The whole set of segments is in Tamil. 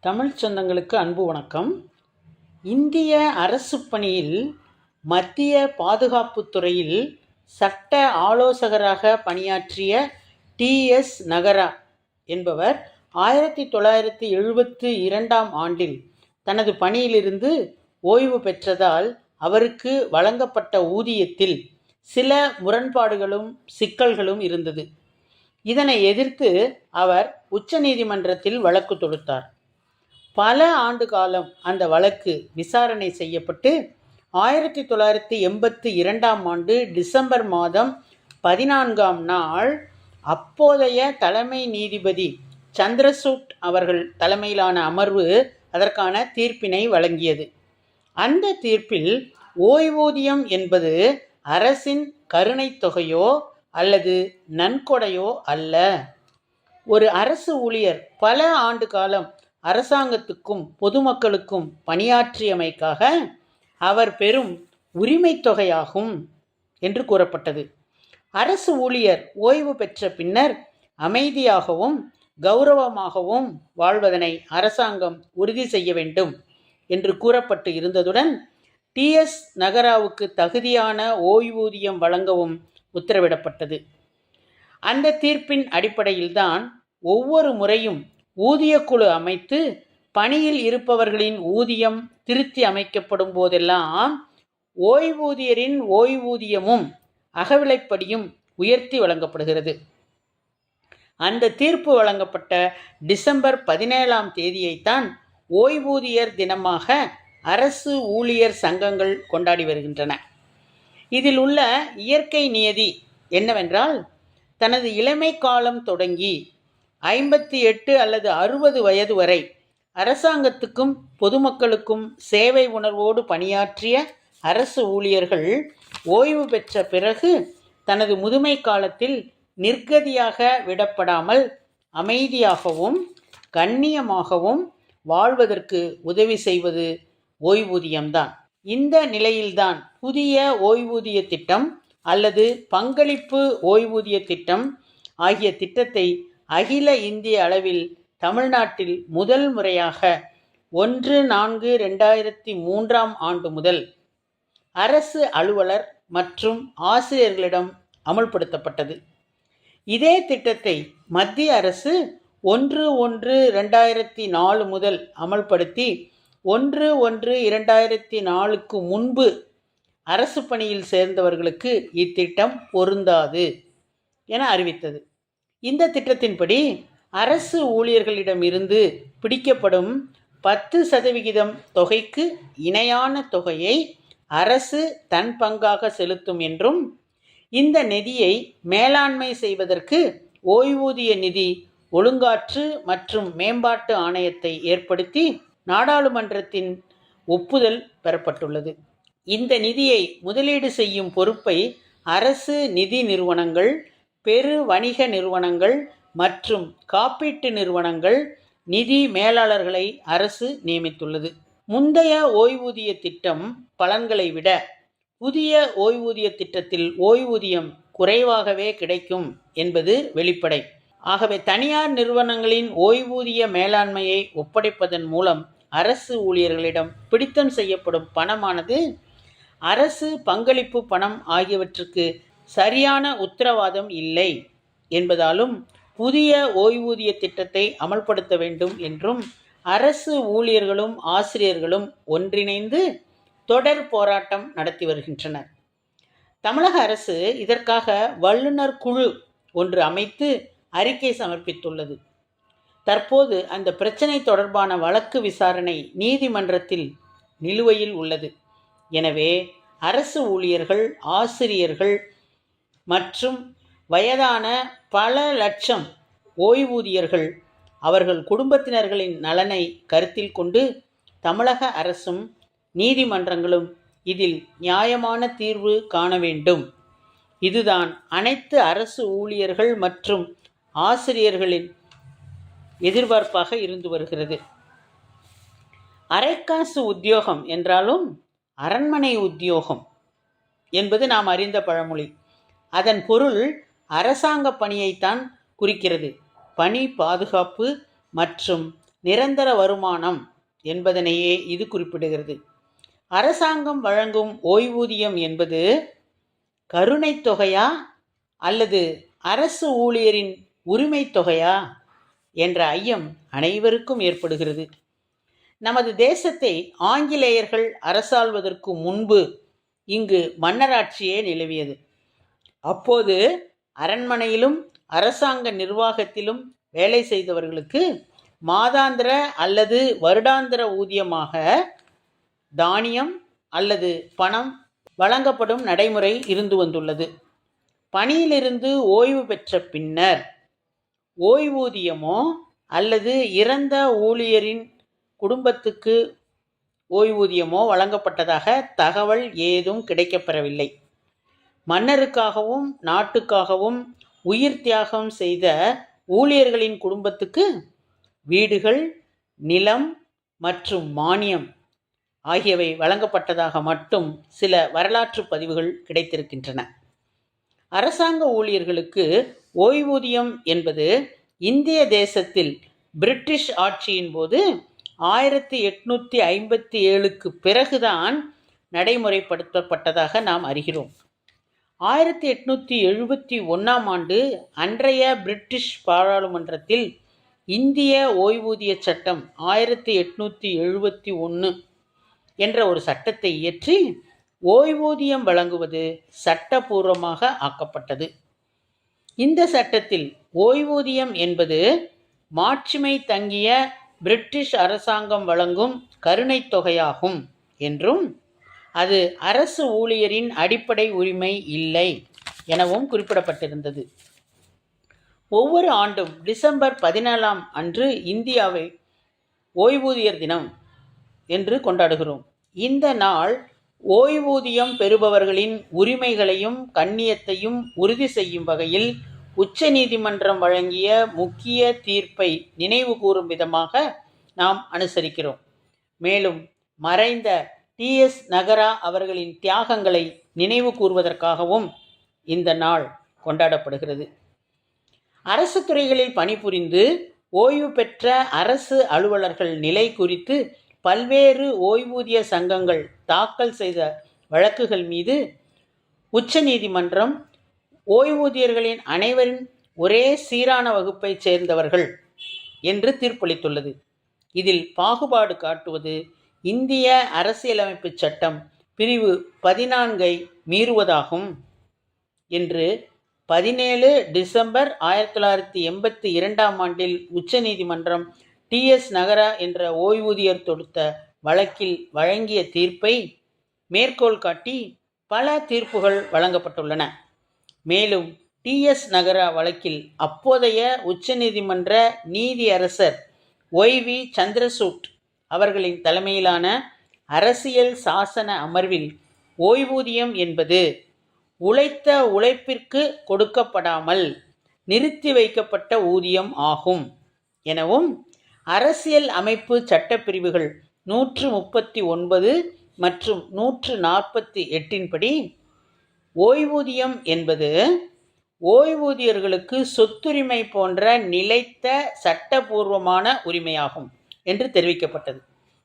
தமிழ் சொந்தங்களுக்கு அன்பு வணக்கம். இந்திய அரசு பணியில் மத்திய பாதுகாப்பு துறையில் சட்ட ஆலோசகராக பணியாற்றிய டிஎஸ் நகரா என்பவர் ஆயிரத்தி தொள்ளாயிரத்தி எழுபத்து இரண்டாம் ஆண்டில் தனது பணியிலிருந்து ஓய்வு பெற்றதால் அவருக்கு வழங்கப்பட்ட ஊதியத்தில் சில முரண்பாடுகளும் சிக்கல்களும் இருந்தது. இதனை எதிர்த்து அவர் உச்சநீதிமன்றத்தில் வழக்கு தொடுத்தார். பல ஆண்டு காலம் அந்த வழக்கு விசாரணை செய்யப்பட்டு ஆயிரத்தி தொள்ளாயிரத்தி எண்பத்தி இரண்டாம் ஆண்டு டிசம்பர் மாதம் பதினான்காம் நாள் அப்போதைய தலைமை நீதிபதி சந்திரசூட் அவர்கள் தலைமையிலான அமர்வு அதற்கான தீர்ப்பினை வழங்கியது. அந்த தீர்ப்பில் ஓய்வூதியம் என்பது அரசின் கருணைத் தொகையோ அல்லது நன்கொடையோ அல்ல. ஒரு அரசு ஊழியர் பல ஆண்டு காலம் அரசாங்கத்துக்கும் பொதுமக்களுக்கும் பணியாற்றியமைக்காக அவர் பெறும் உரிமை தொகையாகும் என்று கூறப்பட்டது. அரசு ஊழியர் ஓய்வு பெற்ற பின்னர் அமைதியாகவும் கௌரவமாகவும் வாழ்வதனை அரசாங்கம் உறுதி செய்ய வேண்டும் என்று கூறப்பட்டு இருந்ததுடன் டிஎஸ் நகராவுக்கு தகுதியான ஓய்வூதியம் வழங்கவும் உத்தரவிடப்பட்டது. அந்த தீர்ப்பின் அடிப்படையில்தான் ஒவ்வொரு முறையும் ஊதியக்குழு அமைத்து பணியில் இருப்பவர்களின் ஊதியம் திருத்தி அமைக்கப்படும் போதெல்லாம் ஓய்வூதியரின் ஓய்வூதியமும் அகவிலைப்படியும் உயர்த்தி வழங்கப்படுகிறது. அந்த தீர்ப்பு வழங்கப்பட்ட டிசம்பர் பதினேழாம் தேதியைத்தான் ஓய்வூதியர் தினமாக அரசு ஊழியர் சங்கங்கள் கொண்டாடி வருகின்றன. இதில் உள்ள இயற்கை நியதி என்னவென்றால் தனது இளமை காலம் தொடங்கி ஐம்பத்தி எட்டு அல்லது அறுபது வயது வரை அரசாங்கத்துக்கும் பொதுமக்களுக்கும் சேவை உணர்வோடு பணியாற்றிய அரசு ஊழியர்கள் ஓய்வு பெற்ற பிறகு தனது முதுமை காலத்தில் நிர்கதியாக விடப்படாமல் அமைதியாகவும் கண்ணியமாகவும் வாழ்வதற்கு உதவி செய்வது ஓய்வூதியம்தான். இந்த நிலையில்தான் புதிய ஓய்வூதிய திட்டம் அல்லது பங்களிப்பு ஓய்வூதிய திட்டம் ஆகிய திட்டத்தை அகில இந்திய அளவில் தமிழ்நாட்டில் முதல் முறையாக ஒன்று நான்கு ரெண்டாயிரத்தி மூன்றாம் ஆண்டு முதல் அரசு அலுவலர் மற்றும் ஆசிரியர்களிடம் அமுல்படுத்தப்பட்டது. இதே திட்டத்தை மத்திய அரசு ஒன்று ஒன்று ரெண்டாயிரத்தி நாலு முதல் அமல்படுத்தி ஒன்று ஒன்று இரண்டாயிரத்தி நாலுக்கு முன்பு அரசு பணியில் சேர்ந்தவர்களுக்கு இத்திட்டம் பொருந்தாது என அறிவித்தது. இந்த திட்டத்தின்படி அரசு ஊழியர்களிடமிருந்து பிடிக்கப்படும் பத்து சதவிகிதம் தொகைக்கு இணையான தொகையை அரசு தன் பங்காக செலுத்தும் என்றும் இந்த நிதியை மேலாண்மை செய்வதற்கு ஓய்வூதிய நிதி ஒழுங்காற்று மற்றும் மேம்பாட்டு ஆணையத்தை ஏற்படுத்தி நாடாளுமன்றத்தின் ஒப்புதல் பெறப்பட்டுள்ளது. இந்த நிதியை முதலீடு செய்யும் பொறுப்பை அரசு நிதி நிறுவனங்கள் பெரு வணிக நிறுவனங்கள் மற்றும் காப்பீட்டு நிறுவனங்கள் நிதி மேலாளர்களை அரசு நியமித்துள்ளது. முந்தைய ஓய்வூதிய திட்டம் பலன்களை விட புதிய ஓய்வூதிய திட்டத்தில் ஓய்வூதியம் குறைவாகவே கிடைக்கும் என்பது வெளிப்படை. ஆகவே தனியார் நிறுவனங்களின் ஓய்வூதிய மேலாண்மையை ஒப்படைப்பதன் மூலம் அரசு ஊழியர்களிடம் பிடித்தம் செய்யப்படும் பணமானது அரசு பங்களிப்பு பணம் ஆகியவற்றுக்கு சரியான உத்தரவாதம் இல்லை என்பதாலும் புதிய ஓய்வூதிய திட்டத்தை அமல்படுத்த வேண்டும் என்றும் அரசு ஊழியர்களும் ஆசிரியர்களும் ஒன்றிணைந்து தொடர் போராட்டம் நடத்தி வருகின்றனர். தமிழக அரசு இதற்காக வல்லுநர் குழு ஒன்று அமைத்து அறிக்கை சமர்ப்பித்துள்ளது. தற்போது அந்த பிரச்சனை தொடர்பான வழக்கு விசாரணை நீதிமன்றத்தில் நிலுவையில் உள்ளது. எனவே அரசு ஊழியர்கள் ஆசிரியர்கள் மற்றும் வயதான பல லட்சம் ஓய்வூதியர்கள் அவர்கள் குடும்பத்தினர்களின் நலனை கருத்தில் கொண்டு தமிழக அரசும் நீதிமன்றங்களும் இதில் நியாயமான தீர்வு காண வேண்டும். இதுதான் அனைத்து அரசு ஊழியர்கள் மற்றும் ஆசிரியர்களின் எதிர்பார்ப்பாக இருந்து வருகிறது. அரைக்காசு உத்தியோகம் என்றாலும் அரண்மனை உத்தியோகம் என்பது நாம் அறிந்த பழமொழி. அதன் பொருள் அரசாங்க பணியைத்தான் குறிக்கிறது. பணி பாதுகாப்பு மற்றும் நிரந்தர வருமானம் என்பதனையே இது குறிப்பிடுகிறது. அரசாங்கம் வழங்கும் ஓய்வூதியம் என்பது கருணைத் தொகையா அல்லது அரசு ஊழியரின் உரிமைத் தொகையா என்ற ஐயம் அனைவருக்கும் ஏற்படுகிறது. நமது தேசத்தை ஆங்கிலேயர்கள் அரசாள்வதற்கு முன்பு இங்கு மன்னராட்சியே நிலவியது. அப்போது அரண்மனையிலும் அரசாங்க நிர்வாகத்திலும் வேலை செய்தவர்களுக்கு மாதாந்திர அல்லது வருடாந்திர ஊதியமாக தானியம் அல்லது பணம் வழங்கப்படும் நடைமுறை இருந்து வந்துள்ளது. பணியிலிருந்து ஓய்வு பெற்ற பின்னர் ஓய்வூதியமோ அல்லது இறந்த ஊழியரின் குடும்பத்துக்கு ஓய்வூதியமோ வழங்கப்பட்டதாக தகவல் ஏதும் கிடைக்கப்பெறவில்லை. மன்னருக்காகவும் நாட்டுக்காகவும் உயிர் தியாகம் செய்த ஊழியர்களின் குடும்பத்துக்கு வீடுகள் நிலம் மற்றும் மானியம் ஆகியவை வழங்கப்பட்டதாக மட்டும் சில வரலாற்று பதிவுகள் கிடைத்திருக்கின்றன. அரசாங்க ஊழியர்களுக்கு ஓய்வூதியம் என்பது இந்திய தேசத்தில் பிரிட்டிஷ் ஆட்சியின் போது ஆயிரத்தி எட்நூற்றி ஐம்பத்தி ஏழுக்கு பிறகுதான் நடைமுறைப்படுத்தப்பட்டதாக நாம் அறிகிறோம். ஆயிரத்தி எட்நூற்றி எழுபத்தி ஒன்றாம் ஆண்டு அன்றைய பிரிட்டிஷ் பாராளுமன்றத்தில் இந்திய ஓய்வூதிய சட்டம் ஆயிரத்தி எட்நூற்றி எழுபத்தி ஒன்று என்ற ஒரு சட்டத்தை இயற்றி ஓய்வூதியம் வழங்குவது சட்டபூர்வமாக ஆக்கப்பட்டது. இந்த சட்டத்தில் ஓய்வூதியம் என்பது மாட்சிமை தங்கிய பிரிட்டிஷ் அரசாங்கம் வழங்கும் கருணைத் தொகையாகும் என்றும் அது அரசு ஊழியரின் அடிப்படை உரிமை இல்லை எனவும் குறிப்பிடப்பட்டிருந்தது. ஒவ்வொரு ஆண்டும் டிசம்பர் பதினேழாம் அன்று இந்தியாவை ஓய்வூதியர் தினம் என்று கொண்டாடுகிறோம். இந்த நாள் ஓய்வூதியம் பெறுபவர்களின் உரிமைகளையும் கண்ணியத்தையும் உறுதி செய்யும் வகையில் உச்சநீதிமன்றம் வழங்கிய முக்கிய தீர்ப்பை நினைவு கூறும் விதமாக நாம் அனுசரிக்கிறோம். மேலும் மறைந்த டிஎஸ் நகரா அவர்களின் தியாகங்களை நினைவு கூறுவதற்காகவும் இந்த நாள் கொண்டாடப்படுகிறது. அரசு துறைகளில் பணிபுரிந்து ஓய்வு பெற்ற அரசு அலுவலர்கள் நிலை குறித்து பல்வேறு ஓய்வூதிய சங்கங்கள் தாக்கல் செய்த வழக்குகள் மீது உச்சநீதிமன்றம் ஓய்வூதியர்களின் அனைவரின் ஒரே சீரான வகுப்பைச் சேர்ந்தவர்கள் என்று தீர்ப்பளித்துள்ளது. இதில் பாகுபாடு காட்டுவது இந்திய அரசியலமைப்பு சட்டம் பிரிவு பதினான்கை மீறுவதாகும் என்று பதினேழு டிசம்பர் ஆயிரத்தி தொள்ளாயிரத்தி எண்பத்தி இரண்டாம் ஆண்டில் உச்சநீதிமன்றம் டிஎஸ் நகரா என்ற ஓய்வூதியர் தொடுத்த வழக்கில் வழங்கிய தீர்ப்பை மேற்கோள் காட்டி பல தீர்ப்புகள் வழங்கப்பட்டுள்ளன. மேலும் டிஎஸ் நகரா வழக்கில் அப்போதைய உச்சநீதிமன்ற நீதியரசர் ஒய் வி சந்திரசூட் அவர்களின் தலைமையிலான அரசியல் சாசன அமர்வில் ஓய்வூதியம் என்பது உழைத்த உழைப்பிற்கு கொடுக்கப்படாமல் நிறுத்தி வைக்கப்பட்ட ஊதியம் ஆகும். எனவும் அரசியல் அமைப்பு சட்டப்பிரிவுகள் நூற்று முப்பத்தி ஒன்பது மற்றும் நூற்று நாற்பத்தி எட்டின்படி ஓய்வூதியம் என்பது ஓய்வூதியர்களுக்கு சொத்துரிமை போன்ற நிலைத்த சட்டபூர்வமான உரிமையாகும். என்று தெரிவிக்கப்பட்டது.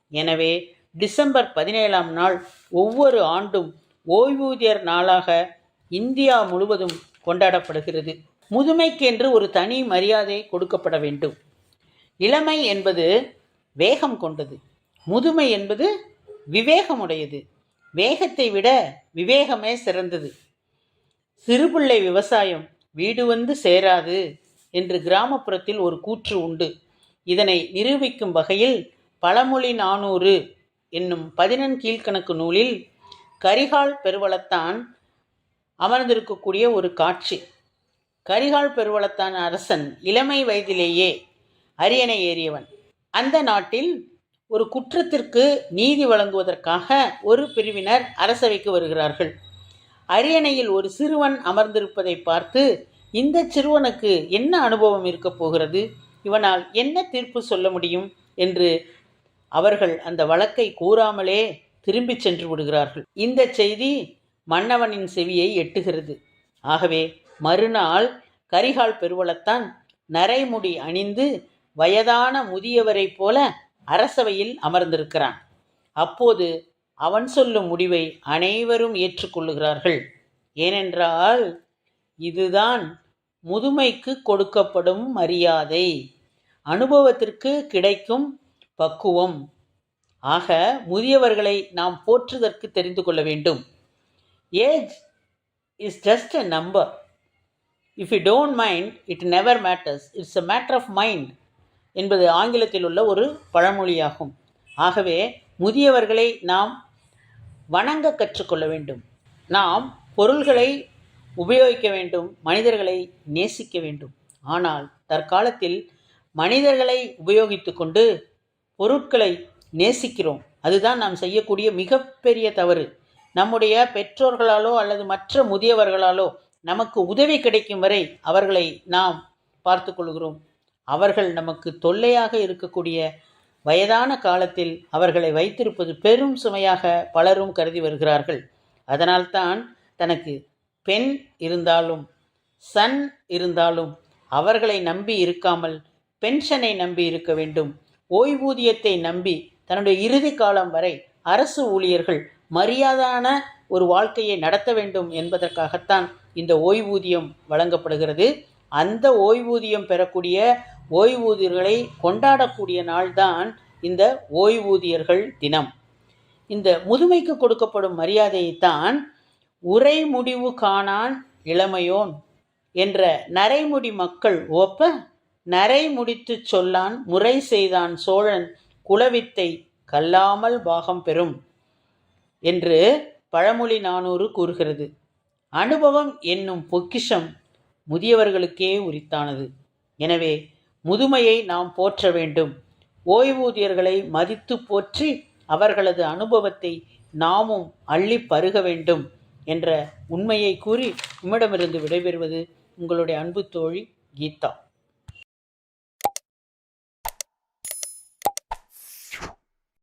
எனவே டிசம்பர் பதினேழாம் நாள் ஒவ்வொரு ஆண்டும் ஓய்வூதியர் நாளாக இந்தியா முழுவதும் கொண்டாடப்படுகிறது. முதுமைக்கென்று ஒரு தனி மரியாதை கொடுக்கப்பட வேண்டும். இளமை என்பது வேகம் கொண்டது. முதுமை என்பது விவேகமுடையது. வேகத்தை விட விவேகமே சிறந்தது. சிறுபிள்ளை விவசாயம் வீடு வந்து சேராது என்று கிராமப்புறத்தில் ஒரு கூற்று உண்டு. இதனை நிரூபிக்கும் வகையில் பழமொழி நானூறு என்னும் பதினெண் கீழ்க்கணக்கு நூலில் கரிகால் பெருவளத்தான் அமர்ந்திருக்கக்கூடிய ஒரு காட்சி. கரிகால் பெருவளத்தான் அரசன் இளமை வயதிலேயே அரியணை ஏறியவன். அந்த நாட்டில் ஒரு குற்றத்திற்கு நீதி வழங்குவதற்காக ஒரு பிரிவினர் அரசவைக்கு வருகிறார்கள். அரியணையில் ஒரு சிறுவன் அமர்ந்திருப்பதை பார்த்து இந்த சிறுவனுக்கு என்ன அனுபவம் இருக்கப் போகிறது? இவனால் என்ன தீர்ப்பு சொல்ல முடியும் என்று அவர்கள் அந்த வழக்கை கூறாமலே திரும்பிச் சென்று விடுகிறார்கள். இந்த செய்தி மன்னவனின் செவியை எட்டுகிறது. ஆகவே மறுநாள் கரிகால் பெருவளத்தான் நரைமுடி அணிந்து வயதான முதியவரைப் போல அரசவையில் அமர்ந்திருக்கிறான். அப்போது அவன் சொல்லும் முடிவை அனைவரும் ஏற்றுக்கொள்ளுகிறார்கள். ஏனென்றால் இதுதான் முதுமைக்கு கொடுக்கப்படும் மரியாதை. அனுபவத்திற்கு கிடைக்கும் பக்குவம். ஆக முதியவர்களை நாம் போற்றுதற்கு தெரிந்து கொள்ள வேண்டும். Age is just a number if you don't mind it never matters it's a matter of mind என்பது ஆங்கிலத்தில் உள்ள ஒரு பழமொழியாகும். ஆகவே முதியவர்களை நாம் வணங்க கற்றுக்கொள்ள வேண்டும். நாம் பொருள்களை உபயோகிக்க வேண்டும். மனிதர்களை நேசிக்க வேண்டும். ஆனால் தற்காலத்தில் மனிதர்களை உபயோகித்து கொண்டு பொருட்களை நேசிக்கிறோம். அதுதான் நாம் செய்யக்கூடிய மிகப்பெரிய தவறு. நம்முடைய பெற்றோர்களாலோ அல்லது மற்ற முதியவர்களாலோ நமக்கு உதவி கிடைக்கும் வரை அவர்களை நாம் பார்த்து கொள்கிறோம். அவர்கள் நமக்கு தொல்லையாக இருக்கக்கூடிய வயதான காலத்தில் அவர்களை வைத்திருப்பது பெரும் சுமையாக பலரும் கருதி வருகிறார்கள். அதனால்தான் தனக்கு பெண் இருந்தாலும் சன் இருந்தாலும் அவர்களை நம்பி இருக்காமல் பென்ஷனை நம்பி இருக்க வேண்டும். ஓய்வூதியத்தை நம்பி தன்னுடைய இறுதி காலம் வரை அரசு ஊழியர்கள் மரியாதான ஒரு வாழ்க்கையை நடத்த வேண்டும் என்பதற்காகத்தான் இந்த ஓய்வூதியம் வழங்கப்படுகிறது. அந்த ஓய்வூதியம் பெறக்கூடிய ஓய்வூதியர்களை கொண்டாடக்கூடிய நாள்தான் இந்த ஓய்வூதியர்கள் தினம். இந்த முதுமைக்கு கொடுக்கப்படும் மரியாதையைத்தான் உரை முடிவு காணான் இளமையோன் என்ற நரைமுடி மக்கள் ஒப்ப நரை முடித்துச் சொல்லான் முறை செய்தான் சோழன் குலவித்தை கல்லாமல் பாகம் பெறும் என்று பழமொழி நானூறு கூறுகிறது. அனுபவம் என்னும் பொக்கிஷம் முதியவர்களுக்கே உரித்தானது. எனவே முதுமையை நாம் போற்ற வேண்டும். ஓய்வூதியர்களை மதித்து போற்றி அவர்களது அனுபவத்தை நாமும் அள்ளி பருக வேண்டும் என்ற உண்மையை கூறி உம்மிடமிருந்து விடைபெறுவது உங்களுடைய அன்பு தோழி கீதா.